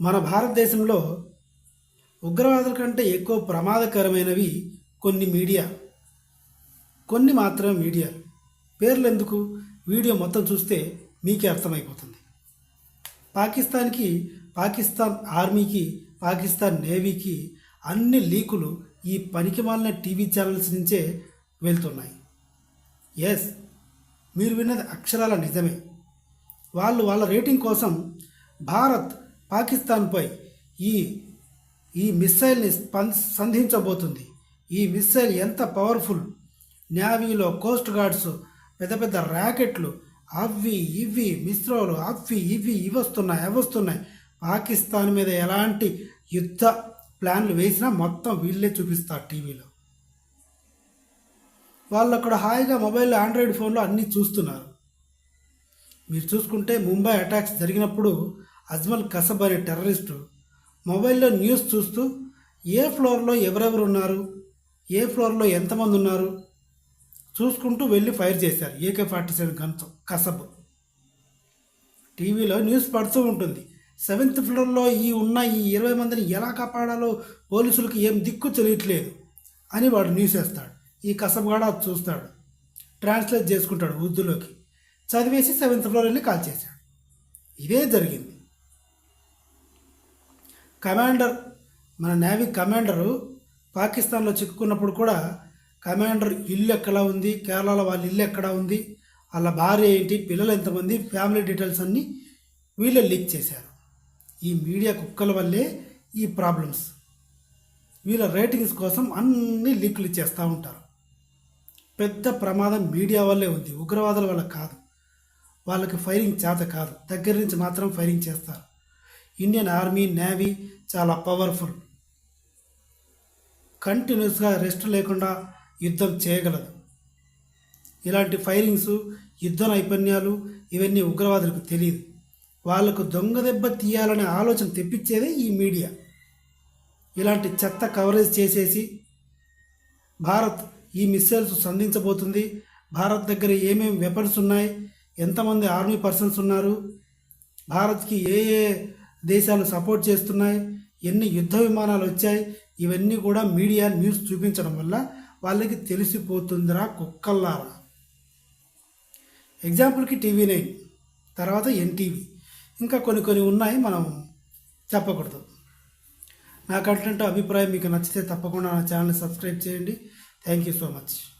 మన భారతదేశంలో ఉగ్రవాదుల కంటే ఎక్కువ ప్రమాదకరమైనవి కొన్ని మీడియా. కొన్ని మాత్రమే మీడియా. పేర్లు ఎందుకు? వీడియో మొత్తం చూస్తే మీకే అర్థమైపోతుంది. పాకిస్తాన్కి పాకిస్తాన్ ఆర్మీకి పాకిస్తాన్ నేవీకి అన్ని లీకులు ఈ పనికిమాలిన టీవీ ఛానల్స్ నుంచే వెళ్తున్నాయి. ఎస్ మీరు విన్నది అక్షరాల నిజమే. వాళ్ళు వాళ్ళ రేటింగ్ కోసం భారత్ పాకిస్తాన్పై ఈ ఈ మిస్సైల్ని స్పం సంధించబోతుంది. ఈ మిస్సైల్ ఎంత పవర్ఫుల్? నేవీలో కోస్ట్ గార్డ్స్ పెద్ద పెద్ద ర్యాకెట్లు అవి ఇవి మిస్రోలు అవి ఇవి ఇవి వస్తున్నాయి అవి వస్తున్నాయి పాకిస్తాన్ మీద ఎలాంటి యుద్ధ ప్లాన్లు వేసినా మొత్తం వీళ్ళే చూపిస్తారు టీవీలో. వాళ్ళు అక్కడ హాయిగా మొబైల్లో ఆండ్రాయిడ్ ఫోన్లో అన్నీ చూస్తున్నారు. మీరు చూసుకుంటే ముంబై అటాక్స్ జరిగినప్పుడు అజ్మల్ కసబ్ అనే టెర్రరిస్టు. మొబైల్లో న్యూస్ చూస్తూ ఏ ఫ్లోర్లో ఎవరెవరు ఉన్నారు? ఏ ఫ్లోర్లో ఎంతమంది ఉన్నారు? చూసుకుంటూ వెళ్ళి ఫైర్ చేశారు ఏకే ఫార్టీ సెవెన్ గన్తో కసబ్. టీవీలో న్యూస్ పడుతూ ఉంటుంది. సెవెంత్ ఫ్లోర్లో ఈ ఉన్న ఈ ఇరవై మందిని ఎలా కాపాడాలో పోలీసులకు ఏం దిక్కు తెలియట్లేదు అని వాడు న్యూస్ వేస్తాడు. ఈ కసబగాడ అది చూస్తాడు. ట్రాన్స్లేట్ చేసుకుంటాడు ఉర్దూలోకి చదివేసి సెవెంత్ ఫ్లోర్ వెళ్ళి కాల్ చేశాడు. ఇదే జరిగింది. కమాండర్ మన నేవీ కమాండరు పాకిస్తాన్లో చిక్కుకున్నప్పుడు కూడా కమాండర్ ఇల్లు ఎక్కడ ఉంది కేరళలో వాళ్ళ ఇల్లు ఎక్కడ ఉంది వాళ్ళ భార్య ఏంటి పిల్లలు ఎంతమంది ఫ్యామిలీ డీటెయిల్స్ అన్నీ వీళ్ళే లీక్ చేశారు. ఈ మీడియా కుక్కల వల్లే ఈ ప్రాబ్లమ్స్. వీళ్ళ రేటింగ్స్ కోసం అన్ని లీకులు చేస్తూ ఉంటారు. పెద్ద ప్రమాదం మీడియా వల్లే ఉంది ఉగ్రవాదుల వల్ల కాదు. వాళ్ళకి ఫైరింగ్ చేత కాదు దగ్గర నుంచి మాత్రం ఫైరింగ్ చేస్తారు. ఇండియన్ ఆర్మీ నేవీ చాలా పవర్ఫుల్ కంటిన్యూస్గా రెస్ట్ లేకుండా యుద్ధం చేయగలదు. ఇలాంటి ఫైరింగ్స్ యుద్ధ నైపుణ్యాలు ఇవన్నీ ఉగ్రవాదులకు తెలియదు వాళ్ళకు దొంగ దెబ్బ తీయాలనే ఆలోచన తెప్పించేదే ఈ మీడియా ఇలాంటి చెత్త కవరేజ్ చేసేసి భారత్ ఈ మిస్సైల్స్ సంధించబోతుంది. భారత్ దగ్గర ఏమేమి వెపన్స్ ఉన్నాయి? ఎంతమంది ఆర్మీ పర్సన్స్ ఉన్నారు? భారత్కి ఏ ఏ దేశాలు సపోర్ట్ చేస్తున్నాయి ఎన్ని యుద్ధ విమానాలు వచ్చాయి ఇవన్నీ కూడా మీడియా న్యూస్ చూపించడం వల్ల వాళ్ళకి తెలిసిపోతుందిరా కుక్కల్లారా. ఎగ్జాంపుల్కి టీవీ నైన్ తర్వాత ఎన్టీవీ. ఇంకా కొన్ని కొన్ని ఉన్నాయి మనం చెప్పకూడదు. నా కంటెంట్ అభిప్రాయం మీకు నచ్చితే తప్పకుండా నా ఛానల్ని సబ్స్క్రైబ్ చేయండి. Thank you so much